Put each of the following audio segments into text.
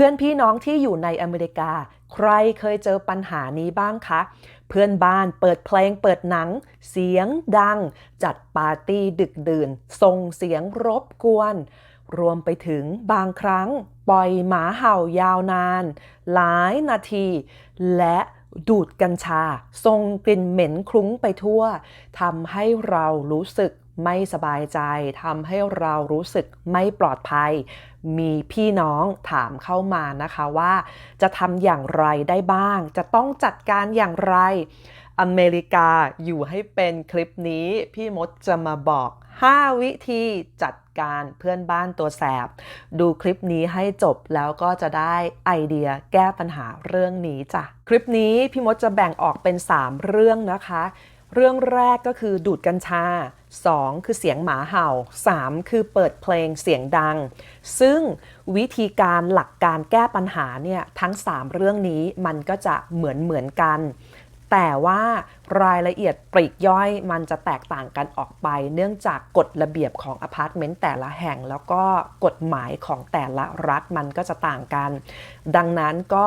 พื่อนพี่น้องที่อยู่ในอเมริกา ใครเคยเจอปัญหานี้บ้างคะ เพื่อนบ้านเปิดเพลงเปิดหนัง เสียงดัง จัดปาร์ตี้ดึกดื่นส่งเสียงรบกวน รวมไปถึงบางครั้ง ปล่อยหมาเห่ายาวนาน หลายนาที และดูดกัญชาส่งกลิ่นเหม็นคลุ้งไปทั่วทำให้เรารู้สึกไม่สบายใจทำให้เรารู้สึกไม่ปลอดภัย มีพี่น้องถามเข้ามานะคะว่า จะทำอย่างไรได้บ้าง จะต้องจัดการอย่างไร อเมริกาอยู่ให้เป็นคลิปนี้ พี่มดจะมาบอก 5 วิธีจัดการเพื่อนบ้านตัวแสบ ดูคลิปนี้ให้จบแล้วก็จะได้ไอเดียแก้ปัญหาเรื่องนี้จ้ะ คลิปนี้พี่มดจะแบ่งออกเป็น 3 เรื่องนะคะ เรื่องแรกก็คือดูดกัญชา 2 คือเสียงหมาเห่า 3 คือเปิดเพลงเสียงดัง ซึ่งวิธีการหลักการแก้ปัญหาเนี่ยทั้ง 3 เรื่องนี้มันก็จะเหมือนเหมือนกัน แต่ว่ารายละเอียดปลีกย่อยมันจะแตกต่างกันออกไป เนื่องจากกฎระเบียบของอพาร์ตเมนต์แต่ละแห่ง แล้วก็กฎหมายของแต่ละรัฐมันก็จะต่างกัน ดังนั้นก็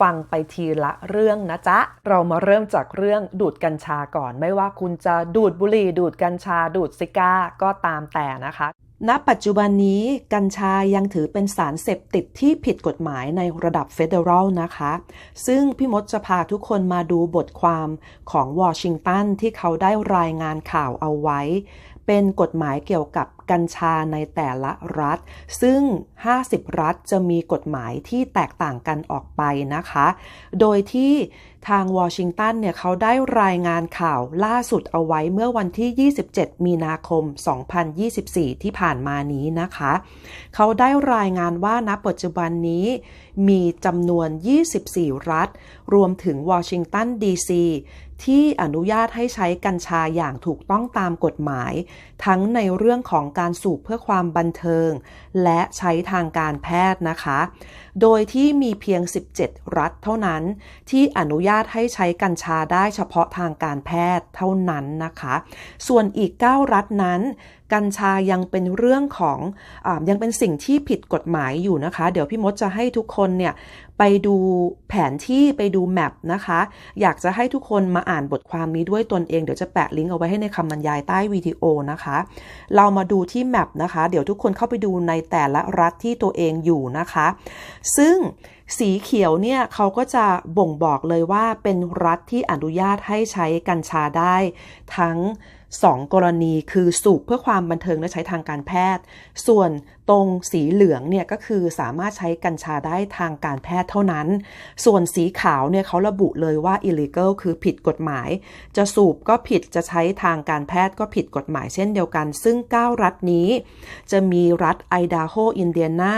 ฟังไปทีละเรื่องนะจ๊ะ เรามาเริ่มจากเรื่องดูดกัญชาก่อน ไม่ว่าคุณจะดูดบุหรี่ดูดกัญชาดูดซิก้าก็ตามแต่นะคะ ณปัจจุบันนี้กัญชายังถือเป็นสารเสพติดที่ผิดกฎหมายในระดับเฟเดอรัลนะคะ ซึ่งพี่มดจะพาทุกคนมาดูบทความของวอชิงตันที่เขาได้รายงานข่าวเอาไว้ เป็นกฎหมายเกี่ยวกับกัญชาในแต่ละรัฐ ซึ่ง 50 รัฐจะมีกฎหมายที่แตกต่างกันออกไปนะคะ โดยที่ทางวอชิงตันเนี่ยเขาได้รายงานข่าวล่าสุดเอาไว้เมื่อวันที่ 27 มีนาคม 2024 ที่ผ่านมานี้นะคะ เขาได้รายงานว่าณปัจจุบันนี้มีจำนวน 24 รัฐ รวมถึงวอชิงตันดีซี ที่อนุญาตให้ใช้กัญชาอย่างถูกต้องตามกฎหมายทั้งในเรื่องของการสูบเพื่อความบันเทิง และใช้ทางการแพทย์นะคะ โดยที่มีเพียง 17 รัฐเท่านั้น ที่อนุญาตให้ใช้กัญชาได้เฉพาะทางการแพทย์เท่านั้นนะคะ ส่วนอีก 9 รัฐนั้น กัญชายังเป็นเรื่องของอยังเป็นสิ่งที่ผิดกฎหมายอยู่นะคะ เดี๋ยวพี่มดจะให้ทุกคนเนี่ยไปดูแผนที่ไปดูแมปนะคะ อยากจะให้ทุกคนมาอ่านบทความนี้ด้วยตนเอง เดี๋ยวจะแปะลิงก์เอาไว้ให้ในคำบรรยายใต้วิดีโอนะคะเรามาดูที่แมปนะคะ เดี๋ยวทุกคนเข้าไปดูในแต่ละรัฐที่ตัวเองอยู่นะคะ ซึ่งสีเขียวเนี่ยเขาก็จะบ่งบอกเลยว่าเป็นรัฐที่อนุญาตให้ใช้กัญชาได้ทั้ง 2 กรณีคือสูบเพื่อความบันเทิงและใช้ทางการแพทย์ ส่วนตรงสีเหลืองเนี่ยก็คือสามารถใช้กัญชาได้ทางการแพทย์เท่านั้น ส่วนสีขาวเนี่ยเขาระบุเลยว่า illegal คือผิดกฎหมาย จะสูบก็ผิดจะใช้ทางการแพทย์ก็ผิดกฎหมายเช่นเดียวกัน ซึ่ง 9 รัฐนี้ จะมีรัฐไอดาโฮอินเดียนา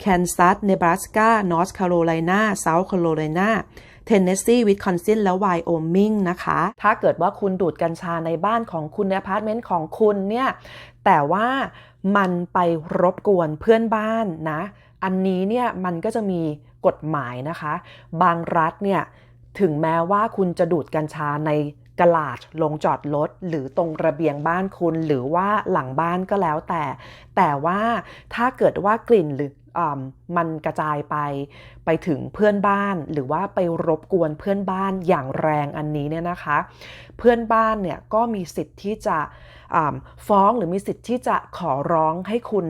แคนซัสเนบราสกานอร์ทแคโรไลนาเซาท์แคโรไลนา เทนเนสซีวิสคอนซินและไวโอมิงนะคะ ถ้าเกิดว่าคุณดูดกัญชาในบ้านของคุณในอพาร์ตเมนต์ของคุณเนี่ยแต่ว่ามันไปรบกวนเพื่อนบ้านนะ อันนี้เนี่ยมันก็จะมีกฎหมายนะคะ บางรัฐเนี่ยถึงแม้ว่าคุณจะดูดกัญชาใน กลาดลงจอดรถหรือตรงระเบียงบ้านคุณ หรือว่าหลังบ้านก็แล้วแต่ แต่ว่าถ้าเกิดว่ากลิ่นหรือมันกระจายไปไปถึงเพื่อนบ้านหรือว่าไปรบกวนเพื่อนบ้านอย่างแรงอันนี้เนี่ยนะคะ เพื่อนบ้านเนี่ยก็มีสิทธิ์ที่จะฟ้องหรือมีสิทธิ์ที่จะขอร้องให้คุณ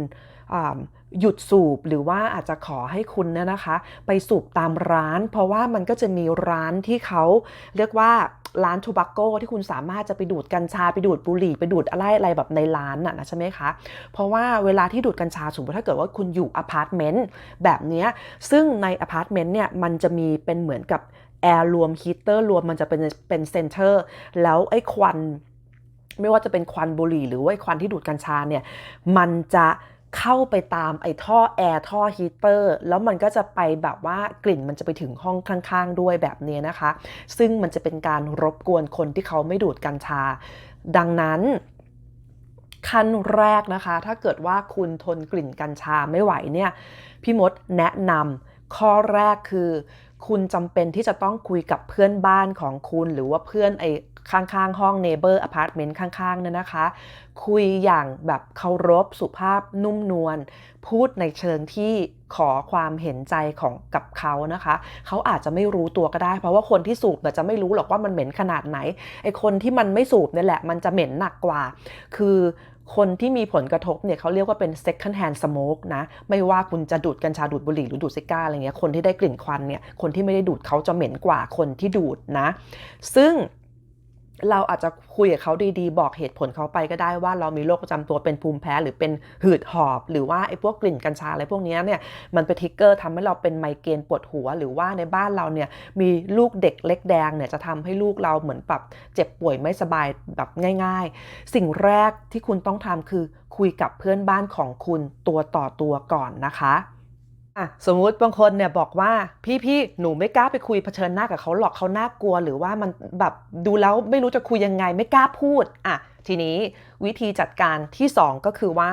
หยุดสูบหรือว่าอาจจะขอให้คุณเนี่ยนะคะ ไปสูบตามร้าน เพราะว่ามันก็จะมีร้านที่เขาเรียกว่า ร้านทูบักโกที่คุณสามารถจะไปดูดกัญชาไปดูดบุหรี่ไปดูดอะไรอะไรแบบในร้านน่ะนะใช่ไหมคะ เพราะว่าเวลาที่ดูดกัญชาสมมติถ้าเกิดว่าคุณอยู่อพาร์ตเมนต์แบบนี้ซึ่งในอพาร์ตเมนต์เนี่ยมันจะมีเป็นเหมือนกับแอร์รวมฮีเตอร์รวมมันจะเป็นเป็นเซนเตอร์แล้วไอ้ควัน ไม่ว่าจะเป็นควันบุหรี่ หรือว่าควันที่ดูดกัญชาเนี่ยมันจะ เข้าไปตามไอ้ท่อแอร์ท่อฮีเตอร์แล้วมันก็จะไปแบบว่ากลิ่นมันจะไปถึงห้องข้างๆ ด้วยแบบนี้นะคะ ซึ่งมันจะเป็นการรบกวนคนที่เขาไม่ดูดกัญชา ดังนั้นขั้นแรกนะคะ ถ้าเกิดว่าคุณทนกลิ่นกัญชาไม่ไหวเนี่ยพี่มดแนะนำข้อแรกคือ คุณจำเป็นที่จะต้องคุยกับเพื่อนบ้านของคุณ หรือว่าเพื่อนไอ้ข้างๆ ห้อง neighbor apartment ข้างๆเนี่ยนะคะ คุยอย่างแบบเคารพสุภาพนุ่มนวลพูดในเชิงที่ขอความเห็นใจของกับเขานะคะ เขาอาจจะไม่รู้ตัวก็ได้ เพราะว่าคนที่สูบเนี่ยจะไม่รู้หรอกว่ามันเหม็นขนาดไหนไอคนที่มันไม่สูบเนี่ยแหละ มันจะเหม็นหนักกว่า คือ คนที่มีผลกระทบเนี่ยเขาเรียกว่าเป็น second hand smoke นะ ไม่ว่าคุณจะดูดกัญชาดูดบุหรี่หรือดูดซิก้าอะไรเงี้ยคนที่ได้กลิ่นควันเนี่ยคนที่ไม่ได้ดูดเขาจะเหม็นกว่าคนที่ดูดนะ ซึ่ง เราอาจจะคุยกับเขาดีๆ บอกเหตุผลเขาไปก็ได้ว่าเรามีโรคประจำตัวเป็นภูมิแพ้หรือเป็นหืดหอบ หรือว่าไอ้พวกกลิ่นกัญชาอะไรพวกนี้เนี่ยมันเป็นทิกเกอร์ทำให้เราเป็นไมเกรนปวดหัว หรือว่าในบ้านเราเนี่ยมีลูกเด็กเล็กแดงเนี่ยจะทำให้ลูกเราเหมือนแบบเจ็บป่วยไม่สบายแบบง่าย ๆ สิ่งแรกที่คุณต้องทำคือคุยกับเพื่อนบ้านของคุณตัวต่อตัวก่อนนะคะ อะสมมุติบางคนเนี่ยบอกว่าพี่พี่หนูไม่กล้าไปคุยเผชิญหน้ากับเขาหรอกเขาน่ากลัว หรือว่ามันแบบดูแล้วไม่รู้จะคุยยังไงไม่กล้าพูดอะทีนี้วิธีจัดการที่ 2 ก็คือว่า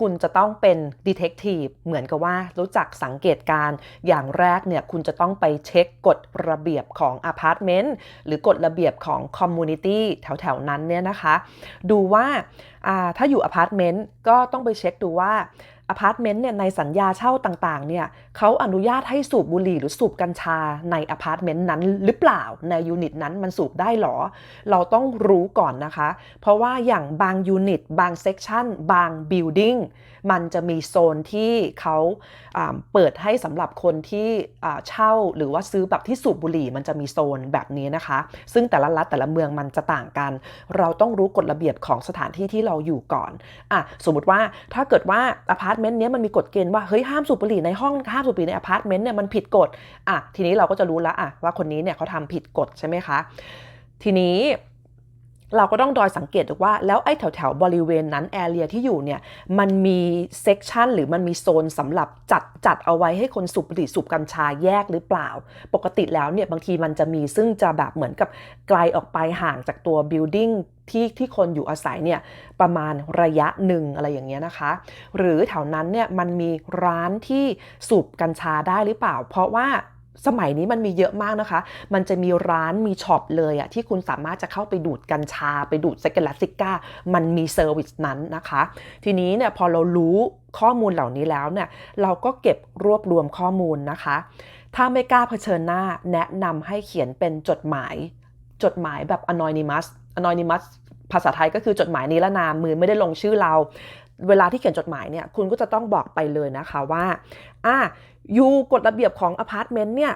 คุณจะต้องเป็นดีเทคทีฟเหมือนกับว่ารู้จักสังเกตการอย่างแรกเนี่ยคุณจะต้องไปเช็คกฎระเบียบของอพาร์ตเมนต์หรือกฎระเบียบของคอมมูนิตี้แถวๆ นั้นเนี่ยนะคะ ดูว่าถ้าอยู่อพาร์ตเมนต์ก็ต้องไปเช็คดูว่า อพาร์ตเมนต์เนี่ยในสัญญาเช่าต่างๆเนี่ยเขาอนุญาตให้สูบบุหรี่หรือสูบกัญชาในอพาร์ตเมนต์นั้นหรือเปล่าในยูนิตนั้นมันสูบได้หรอ เราต้องรู้ก่อนนะคะ เพราะว่าอย่างบางยูนิตบางเซกชันบางบิลดิ้งมันจะมีโซนที่เขาเปิดให้สำหรับคนที่เช่าหรือว่าซื้อแบบที่สูบบุหรี่มันจะมีโซนแบบนี้นะคะ ซึ่งแต่ละรัฐแต่ละเมืองมันจะต่างกัน เราต้องรู้กฎระเบียบของสถานที่ที่เราอยู่ก่อนอะสมมติว่าถ้าเกิดว่าอพาร์ตเมนต์นี้มันมีกฎเกณฑ์ว่าเฮ้ยห้ามสูบบุหรี่ในห้องห้ามสูบบุหรี่ในอพาร์ตเมนต์เนี่ยมันผิดกฎอะทีนี้เราก็จะรู้แล้วอะว่าคนนี้เนี่ยเขาทำผิดกฎใช่ไหมคะ ทีนี้ เราก็ต้องดอยสังเกตดูว่าแล้วไอ้แถวแถวบริเวณนั้นแอเรียที่อยู่เนี่ยมันมีเซกชันหรือมันมีโซนสำหรับจัดจัดเอาไว้ให้คนสูบบุหรี่สูบกัญชาแยกหรือเปล่า ปกติแล้วเนี่ยบางทีมันจะมีซึ่งจะแบบเหมือนกับไกลออกไปห่างจากตัวบิลดิ้งที่ที่คนอยู่อาศัยเนี่ยประมาณระยะหนึ่งอะไรอย่างเงี้ยนะคะ หรือแถวนั้นเนี่ยมันมีร้านที่สูบกัญชาได้หรือเปล่า เพราะว่า สมัยนี้มันมีเยอะมากนะคะ มันจะมีร้านมีช็อปเลยอะที่คุณสามารถจะเข้าไปดูดกัญชา ไปดูดเซกลาซิก้า มันมีเซอร์วิสนั้นนะคะ ทีนี้เนี่ยพอเรารู้ข้อมูลเหล่านี้แล้วเนี่ยเราก็เก็บรวบรวมข้อมูลนะคะ ถ้าไม่กล้าเผชิญหน้าแนะนำให้เขียนเป็นจดหมาย จดหมายแบบ anonymous anonymous ภาษาไทยก็คือจดหมายนิรนามมือไม่ได้ลงชื่อเรา เวลาที่เขียนจดหมายเนี่ยคุณก็จะต้องบอกไปเลยนะคะว่าอะยูกฎระเบียบของอพาร์ตเมนต์เนี่ย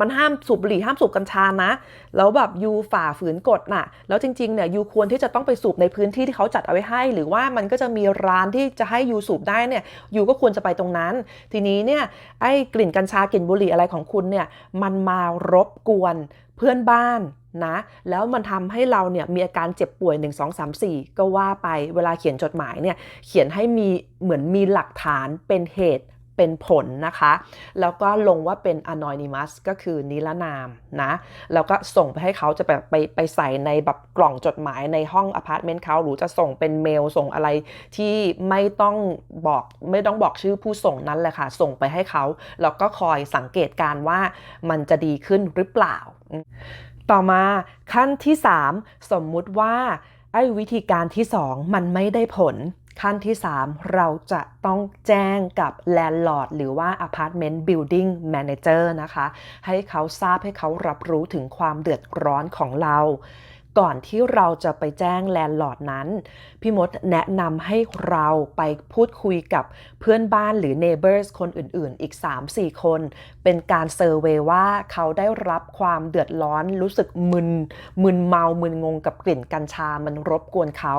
มันห้ามสูบบุหรี่ห้ามสูบกัญชานะ แล้วแบบยูฝ่าฝืนกฎน่ะ แล้วจริงๆเนี่ยยูควรที่จะต้องไปสูบในพื้นที่ที่เขาจัดเอาไว้ให้ หรือว่ามันก็จะมีร้านที่จะให้ยูสูบได้เนี่ยยูก็ควรจะไปตรงนั้น ทีนี้เนี่ยไอ้กลิ่นกัญชากลิ่นบุหรี่อะไรของคุณเนี่ยมันมารบกวนเพื่อนบ้านนะ แล้วมันทำให้เราเนี่ยมีอาการเจ็บป่วย 1 2 3 4 ก็ว่าไปเวลาเขียนจดหมายเนี่ยเขียนให้มีเหมือนมีหลักฐานเป็นเหตุ เป็นผลนะคะ แล้วก็ลงว่าเป็น anonymous ก็คือนิรนามนะ แล้วก็ส่งไปให้เขาจะแบบไปไปใส่ในแบบกล่องจดหมายในห้องอพาร์ตเมนต์เขาหรือจะส่งเป็นเมลส่งอะไรที่ไม่ต้องบอกไม่ต้องบอกชื่อผู้ส่งนั้นแหละค่ะ ส่งไปให้เขาแล้วก็คอยสังเกตการว่ามันจะดีขึ้นหรือเปล่า ต่อมาขั้นที่ 3 สมมุติว่าไอ้วิธีการที่ 2 มันไม่ได้ผล ขั้นที่ 3 เราจะต้องแจ้งกับแลนด์ลอร์ดหรือว่าอพาร์ตเมนต์บิลดิ่งแมเนเจอร์นะคะ ให้เขาทราบให้เขารับรู้ถึงความเดือดร้อนของเรา ก่อนที่เราจะไปแจ้งแลนด์ลอร์ดนั้น พี่มดแนะนำให้เราไปพูดคุยกับเพื่อนบ้านหรือ neighbors คนอื่นๆ อีก 3-4 คน เป็นการเซอร์เวยว่าเขาได้รับความเดือดร้อนรู้สึกมึน มึนเมา มึนงงกับกลิ่นกัญชา มันรบกวนเขา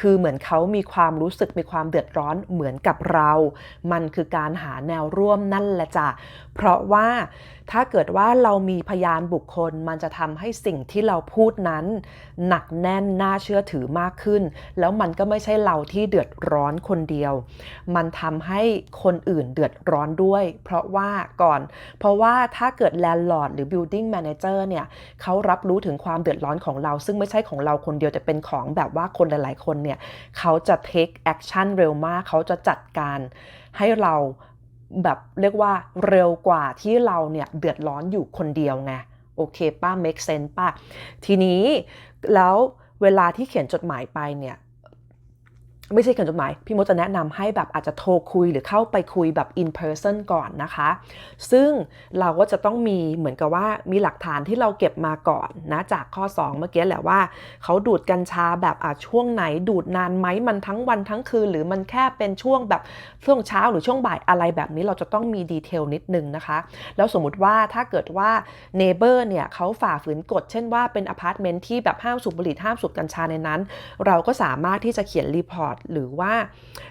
คือเหมือนเขามีความรู้สึกมีความเดือดร้อนเหมือนกับเรา มันคือการหาแนวร่วมนั่นแหละจ้ะเพราะว่า ถ้าเกิดว่าเรามีพยานบุคคล มันจะทำให้สิ่งที่เราพูดนั้น หนักแน่นน่าเชื่อถือมากขึ้น แล้วมันก็ไม่ใช่เราที่เดือดร้อนคนเดียว มันทำให้คนอื่นเดือดร้อนด้วย เพราะว่าก่อน เพราะว่าถ้าเกิดแลนด์ลอร์ดหรือ building manager เนี่ยเขารับรู้ถึงความเดือดร้อนของเรา ซึ่งไม่ใช่ของเราคนเดียวแต่เป็นของแบบว่าคนหลาย ๆ คนเนี่ยเขาจะ take action เร็วมาก เขาจะจัดการให้เรา แบบเรียกว่าเร็วกว่าที่เราเนี่ยเดือดร้อนอยู่คนเดียวไงโอเคป้า make sense ป้าทีนี้แล้วเวลาที่เขียนจดหมายไปเนี่ย ไม่ใช่เขียนจดหมาย พี่มดจะแนะนำให้แบบอาจจะโทรคุยหรือเข้าไปคุยแบบ in person ก่อนนะคะ ซึ่งเราก็จะต้องมีเหมือนกับว่ามีหลักฐานที่เราเก็บมาก่อนนะ จากข้อ 2 เมื่อกี้แหละว่า เขาดูดกัญชาแบบอาช่วงไหนดูดนานไหมมันทั้งวันทั้งคืน หรือมันแค่เป็นช่วงแบบช่วงเช้าหรือช่วงบ่ายอะไรแบบนี้เราจะต้องมีดีเทลนิดนึงนะคะ แล้วสมมุติว่าถ้าเกิดว่าเนเบอร์เนี่ยเขาฝ่าฝืนกฎเช่นว่าเป็นอพาร์ตเมนต์ที่แบบห้ามสูบบุหรี่ห้ามสูบกัญชาในนั้น เราก็สามารถที่จะเขียนรีพอร์ตหรือว่า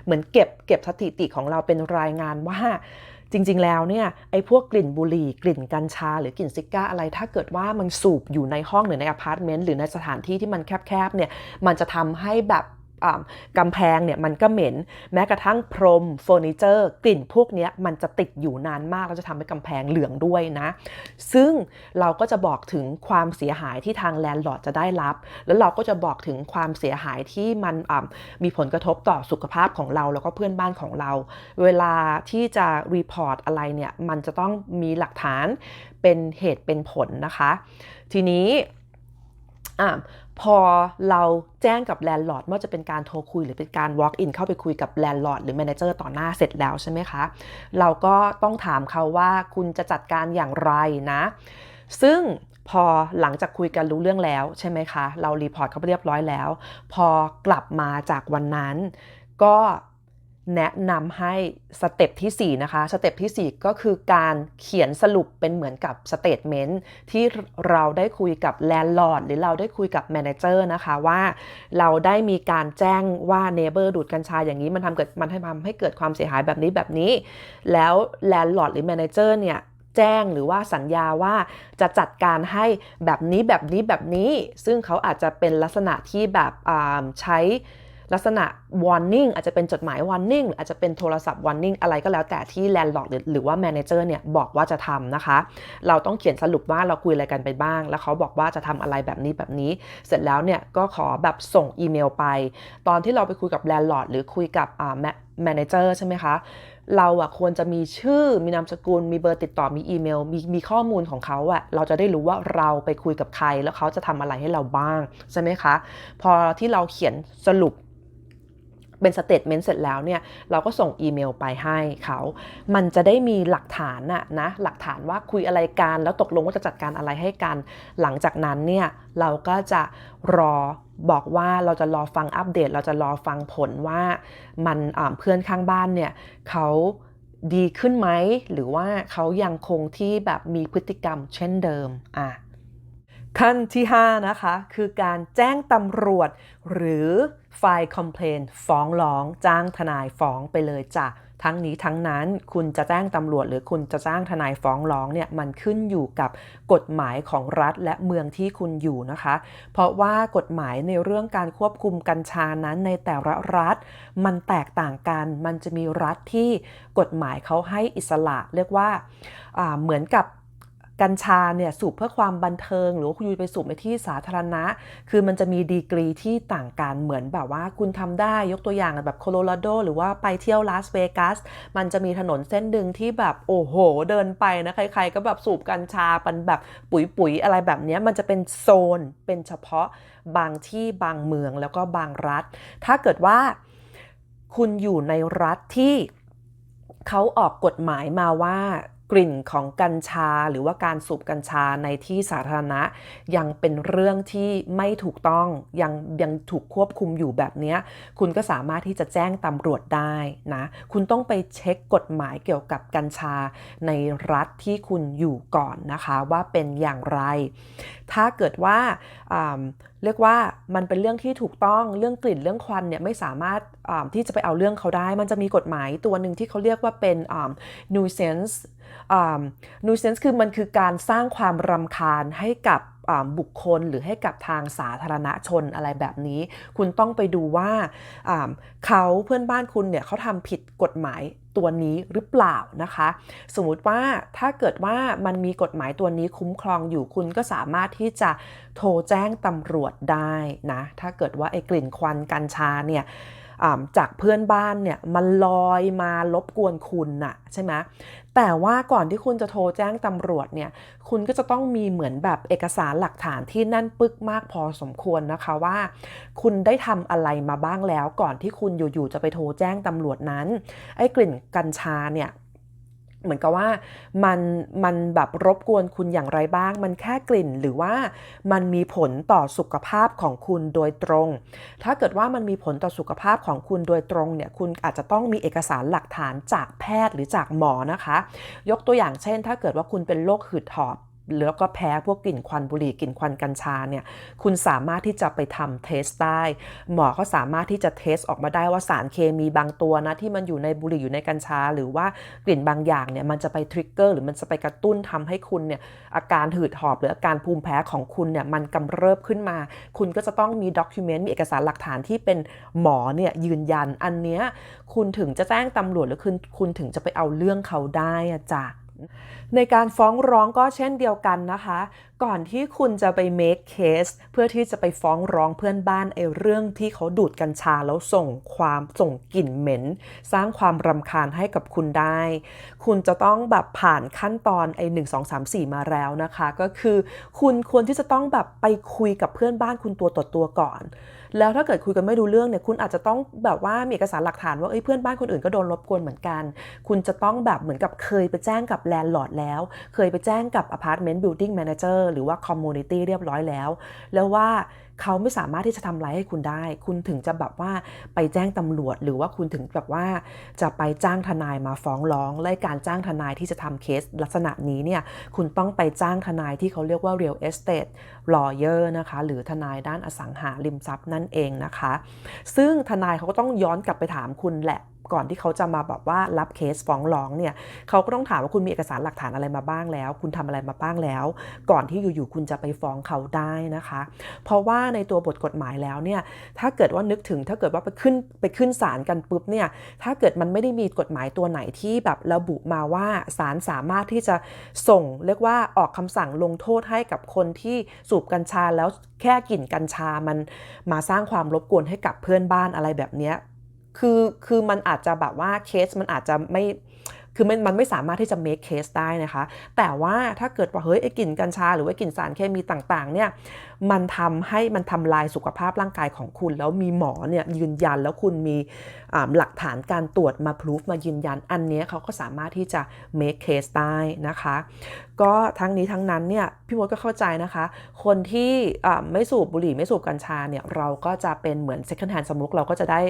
เหมือนเก็บเก็บสถิติของเราเป็นรายงานว่าจริง ๆ แล้วเนี่ยไอ้พวกกลิ่นบุหรี่กลิ่นกัญชา หรือกลิ่นซิก้าอะไร ถ้าเกิดว่ามันสูบอยู่ในห้องหรือในอพาร์ตเมนต์หรือในสถานที่ที่มันแคบๆเนี่ยมันจะทำให้แบบ กำแพงเนี่ยมันก็เหม็น แม้กระทั่งพรมเฟอร์นิเจอร์กลิ่นพวกนี้มันจะติดอยู่นานมากแล้วจะทำให้กำแพงเหลืองด้วยนะ ซึ่งเราก็จะบอกถึงความเสียหายที่ทางแลนด์ลอร์ดจะได้รับ แล้วเราก็จะบอกถึงความเสียหายที่มันมีผลกระทบต่อสุขภาพของเราแล้วก็เพื่อนบ้านของเรา เวลาที่จะรีพอร์ตอะไรเนี่ยมันจะต้องมีหลักฐานเป็นเหตุเป็นผลนะคะ ทีนี้อะ พอเราแจ้งกับแลนด์ลอร์ดว่าจะเป็นการโทรคุยหรือเป็นการ walk in เข้าไปคุยกับแลนด์ลอร์ดหรือแมเนเจอร์ต่อหน้าเสร็จแล้วใช่ไหมคะ เราก็ต้องถามเขาว่าคุณจะจัดการอย่างไรนะ ซึ่งพอหลังจากคุยกันรู้เรื่องแล้วใช่ไหมคะ เรารีพอร์ตเขาไปเรียบร้อยแล้ว พอกลับมาจากวันนั้น ก็ แนะนำให้สเต็ปที่ 4 นะคะ สเต็ปที่ 4 ก็คือการเขียนสรุปเป็นเหมือนกับสเตทเมนต์ที่เราได้คุยกับแลนด์ลอร์ดหรือเราได้คุยกับแมเนเจอร์นะคะว่าเราได้มีการแจ้งว่าเนเบอร์ดูดกัญชาอย่างนี้มันทำเกิดมันให้ทำให้เกิดความเสียหายแบบนี้แบบนี้ แล้วแลนด์ลอร์ดหรือแมเนเจอร์เนี่ยแจ้งหรือว่าสัญญาว่าจะจัดการให้แบบนี้แบบนี้แบบนี้ ซึ่งเขาอาจจะเป็นลักษณะที่แบบใช้ ลักษณะ warning อาจจะเป็นจดหมาย warning หรืออาจจะเป็นโทรศัพท์ warning อะไรก็แล้วแต่ที่ landlord หรือว่า manager เนี่ยบอกว่าจะทำนะคะ เราต้องเขียนสรุปว่าเราคุยอะไรกันไปบ้าง แล้วเขาบอกว่าจะทำอะไรแบบนี้แบบนี้ เสร็จแล้วเนี่ยก็ขอแบบส่งอีเมลไป ตอนที่เราไปคุยกับ landlord หรือคุยกับ manager ใช่ไหมคะเราอะควรจะมีชื่อมีนามสกุล มีเบอร์ติดต่อมีอีเมล มีมีข้อมูลของเขาอะเราจะได้รู้ว่าเราไปคุยกับใคร แล้วเขาจะทำอะไรให้เราบ้าง ใช่ไหมคะ พอที่เราเขียนสรุป เป็นสเตทเมนต์เสร็จแล้วเนี่ยเราก็ส่งอีเมลไปให้เขา มันจะได้มีหลักฐานน่ะนะหลักฐานว่าคุยอะไรกันแล้วตกลงว่าจะจัดการอะไรให้กัน หลังจากนั้นเนี่ยเราก็จะรอบอกว่าเราจะรอฟังอัปเดต เราจะรอฟังผลว่ามันเพื่อนข้างบ้านเนี่ยเขาดีขึ้นไหมหรือว่าเขายังคงที่แบบมีพฤติกรรมเช่นเดิมอะขั้นที่ 5 นะคะ คือการแจ้งตำรวจหรือ ไฟล์คอมเพลนฟ้องร้อง จ้างทนายฟ้องไปเลยจ้ะทั้งนี้ทั้งนั้นคุณจะแจ้งตำรวจหรือคุณจะจ้างทนายฟ้องร้องเนี่ยมันขึ้นอยู่กับกฎหมายของรัฐและเมืองที่คุณอยู่นะคะ เพราะว่ากฎหมายในเรื่องการควบคุมกัญชานั้นในแต่ละรัฐ มันแตกต่างกัน มันจะมีรัฐที่กฎหมายเขาให้อิสระ เรียกว่าเหมือนกับ กัญชาเนี่ยสูบเพื่อความบันเทิง หรือว่าคุณไปสูบในที่สาธารณะ คือมันจะมีดีกรีที่ต่างกันเหมือนแบบว่าคุณทำได้ยกตัวอย่างแบบโคโลราโดหรือว่าไปเที่ยวลาสเวกัสมันจะมีถนนเส้นดึงที่แบบโอ้โห เดินไปนะใคร ๆ ก็แบบสูบกัญชาเป็นแบบปุ๋ยๆอะไรแบบนี้มันจะเป็นโซนเป็นเฉพาะบางที่บางเมืองแล้วก็บางรัฐ ถ้าเกิดว่าคุณอยู่ในรัฐที่เขาออกกฎหมายมาว่า กลิ่นของกัญชาหรือว่าการสูบกัญชาในที่สาธารณะ ยังเป็นเรื่องที่ไม่ถูกต้องยังยังถูกควบคุมอยู่แบบนี้คุณก็สามารถที่จะแจ้งตำรวจได้นะ คุณต้องไปเช็คกฎหมายเกี่ยวกับกัญชาในรัฐที่คุณอยู่ก่อนนะคะ ว่าเป็นอย่างไรถ้าเกิดว่าเรียกว่ามันเป็นเรื่องที่ถูกต้องเรื่องกลิ่นเรื่องควันเนี่ยไม่สามารถที่จะไปเอาเรื่องเขาได้ มันจะมีกฎหมายตัวหนึ่งที่เขาเรียกว่าเป็น nuisance nuisance คือมันคือการสร้างความรำคาญให้กับบุคคลหรือให้กับทางสาธารณชนอะไรแบบนี้ คุณต้องไปดูว่าเขาเพื่อนบ้านคุณเนี่ยเขาทำผิดกฎหมาย ตัวนี้หรือเปล่านะคะ สมมุติว่าถ้าเกิดว่ามันมีกฎหมายตัวนี้คุ้มครองอยู่คุณก็สามารถที่จะโทรแจ้งตำรวจได้นะ ถ้าเกิดว่าไอ้กลิ่นควันกัญชาเนี่ย จากเพื่อนบ้านเนี่ยมันลอยมารบกวนคุณน่ะใช่ไหมแต่ว่าก่อนที่คุณจะโทรแจ้งตำรวจเนี่ยคุณก็จะต้องมีเหมือนแบบเอกสารหลักฐานที่แน่นปึกมากพอสมควรนะคะว่า คุณได้ทำอะไรมาบ้างแล้ว ก่อนที่คุณอยู่ๆจะไปโทรแจ้งตำรวจนั้นไอ้กลิ่นกัญชาเนี่ย เหมือนกับว่ามันมันแบบรบกวนคุณอย่างไรบ้าง มันแค่กลิ่นหรือว่ามันมีผลต่อสุขภาพของคุณโดยตรง ถ้าเกิดว่ามันมีผลต่อสุขภาพของคุณโดยตรงเนี่ยคุณอาจจะต้องมีเอกสารหลักฐานจากแพทย์หรือจากหมอนะคะ ยกตัวอย่างเช่น ถ้าเกิดว่าคุณเป็นโรคหืดหอบ แล้วก็แพ้พวกกลิ่นควันบุหรี่กลิ่นควันกัญชาเนี่ยคุณสามารถที่จะไปทำเทสได้ หมอก็สามารถที่จะเทสออกมาได้ว่าสารเคมีบางตัวนะที่มันอยู่ในบุหรี่อยู่ในกัญชา หรือว่ากลิ่นบางอย่างเนี่ยมันจะไปทริกเกอร์หรือมันจะไปกระตุ้นทำให้คุณเนี่ยอาการหืดหอบหรืออาการภูมิแพ้ของคุณเนี่ยมันกำเริบขึ้นมา คุณก็จะต้องมีด็อกิเมนต์มีเอกสารหลักฐานที่เป็นหมอเนี่ยยืนยันอันเนี้ยคุณถึงจะแจ้งตำรวจหรือคุณคุณถึงจะไปเอาเรื่องเขาได้อะจ้ะ ในการฟ้องร้องก็เช่นเดียวกันนะคะ ก่อนที่คุณจะไป make case เพื่อที่จะไปฟ้องร้องเพื่อนบ้านไอ้เรื่องที่เขาดูดกัญชาแล้วส่งความส่งกลิ่นเหม็น สร้างความรำคาญให้กับคุณได้ คุณจะต้องแบบผ่านขั้นตอนไอ้หนึ่งสองสามสี่มาแล้วนะคะ ก็คือ คุณควรที่จะต้องแบบไปคุยกับเพื่อนบ้านคุณตัวต่อตัวก่อน แล้วถ้าเกิดคุยกันไม่รู้เรื่องเนี่ยคุณอาจจะต้องแบบว่ามีเอกสารหลักฐานว่าเอ้ยเพื่อนบ้านคนอื่นก็โดนรบกวนเหมือนกัน คุณจะต้องแบบเหมือนกับเคยไปแจ้งกับแลนด์ลอร์ดแล้ว เคยไปแจ้งกับอพาร์ตเมนต์บิลดิ้งแมเนเจอร์หรือว่าคอมมูนิตี้เรียบร้อยแล้ว แล้วว่า เขาไม่สามารถที่จะทำร้ายให้คุณได้ คุณถึงจะแบบว่าไปแจ้งตำรวจ หรือว่าคุณถึงแบบว่าจะไปจ้างทนายมาฟ้องร้อง และการจ้างทนายที่จะทำเคสลักษณะนี้เนี่ย คุณต้องไปจ้างทนายที่เขาเรียกว่า real estate lawyer นะคะ หรือทนายด้านอสังหาริมทรัพย์นั่นเองนะคะ ซึ่งทนายเขาก็ต้องย้อนกลับไปถามคุณแหละ ก่อนที่เขาจะมาแบบว่ารับเคสฟ้องร้องเนี่ยเขาก็ต้องถามว่าคุณมีเอกสารหลักฐานอะไรมาบ้างแล้ว คุณทำอะไรมาบ้างแล้ว ก่อนที่อยู่ๆคุณจะไปฟ้องเขาได้นะคะ เพราะว่าในตัวบทกฎหมายแล้วเนี่ยถ้าเกิดว่านึกถึงถ้าเกิดว่าไปขึ้นไปขึ้นศาลกันปุ๊บเนี่ยถ้าเกิดมันไม่ได้มีกฎหมายตัวไหนที่แบบระบุมาว่าศาลสามารถที่จะส่ง เรียกว่าออกคำสั่งลงโทษให้กับคนที่สูบกัญชาแล้วแค่กลิ่นกัญชามันมาสร้างความรบกวนให้กับเพื่อนบ้านอะไรแบบเนี้ย คือคือมันอาจจะแบบว่าเคสมันอาจจะไม่คือมันมันไม่สามารถที่จะ make case ได้นะคะ แต่ว่าถ้าเกิดว่าเฮ้ยไอ้กลิ่นกัญชาหรือว่ากลิ่นสารเคมีต่างๆเนี่ย มันทำให้มันทำลายสุขภาพร่างกายของคุณ แล้วมีหมอเนี่ยยืนยันแล้วคุณมีหลักฐานการตรวจมาพิสูจมายืนยัน อันนี้เขาก็สามารถที่จะ make case ได้นะคะ ก็ทั้งนี้ทั้งนั้นเนี่ยพี่มดก็เข้าใจนะคะ คนที่ไม่สูบบุหรี่ไม่สูบกัญชาเนี่ยเราก็จะเป็นเหมือน second hand smoke เราก็จะได้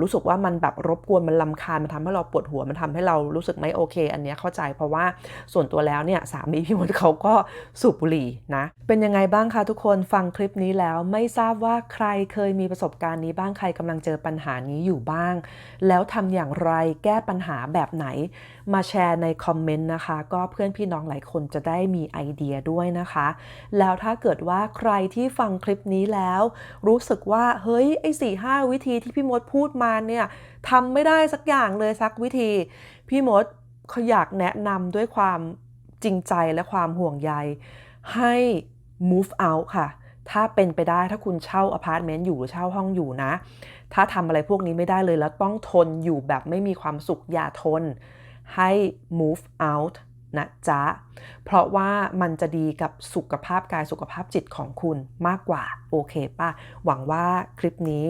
รู้สึกว่ามันแบบรบกวนมันลำคาญมันทำให้เราปวดหัวมันทำให้เรารู้สึกไม่โอเค อันนี้เข้าใจเพราะว่าส่วนตัวแล้วเนี่ยสามีพี่มดเขาก็สูบบุหรี่นะเป็นยังไงบ้างคะทุกคนนฟังคลิปนี้แล้วไม่ทราบว่าใครเคยมีประสบการณ์นี้บ้างใครกำลังเจอปัญหานี้อยู่บ้าง แล้วทำอย่างไรแก้ปัญหาแบบไหน มาแชร์ในคอมเมนต์นะคะ ก็เพื่อนพี่น้องหลายคนจะได้มีไอเดียด้วยนะคะ แล้วถ้าเกิดว่าใครที่ฟังคลิปนี้แล้ว รู้สึกว่าเฮ้ยไอ้สี่ห้าวิธีที่พี่มดพูดมาเนี่ยทำไม่ได้สักอย่างเลยสักวิธี พี่มดเขาอยากแนะนำด้วยความจริงใจและความห่วงใยให้ move out ค่ะ ถ้าเป็นไปได้ถ้าคุณเช่าอพาร์ตเมนต์อยู่หรือเช่าห้องอยู่นะ ถ้าทำอะไรพวกนี้ไม่ได้เลยแล้วต้องทนอยู่แบบไม่มีความสุขอย่าทน ให้ move out นะจ๊ะ เพราะว่ามันจะดีกับสุขภาพกายสุขภาพจิตของคุณมากกว่า โอเคป่ะ หวังว่าคลิปนี้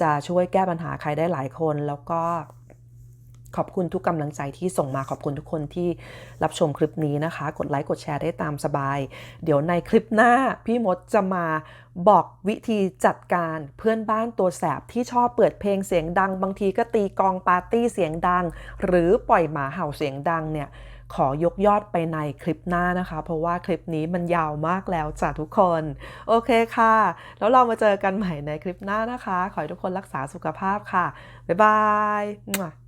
จะช่วยแก้ปัญหาใครได้หลายคนแล้วก็ ขอบคุณทุกกำลังใจที่ส่งมาขอบคุณทุกคนที่รับชมคลิปนี้นะคะ กดไลค์กดแชร์ได้ตามสบาย เดี๋ยวในคลิปหน้าพี่มดจะมาบอกวิธีจัดการเพื่อนบ้านตัวแสบที่ชอบเปิดเพลงเสียงดัง บางทีก็ตีกองปาร์ตี้เสียงดัง หรือปล่อยหมาเห่าเสียงดังเนี่ยขอยกยอดไปในคลิปหน้านะคะ เพราะว่าคลิปนี้มันยาวมากแล้วจ้ะทุกคน โอเคค่ะ แล้วเรามาเจอกันใหม่ในคลิปหน้านะคะ ขอให้ทุกคนรักษาสุขภาพค่ะ บ๊ายบาย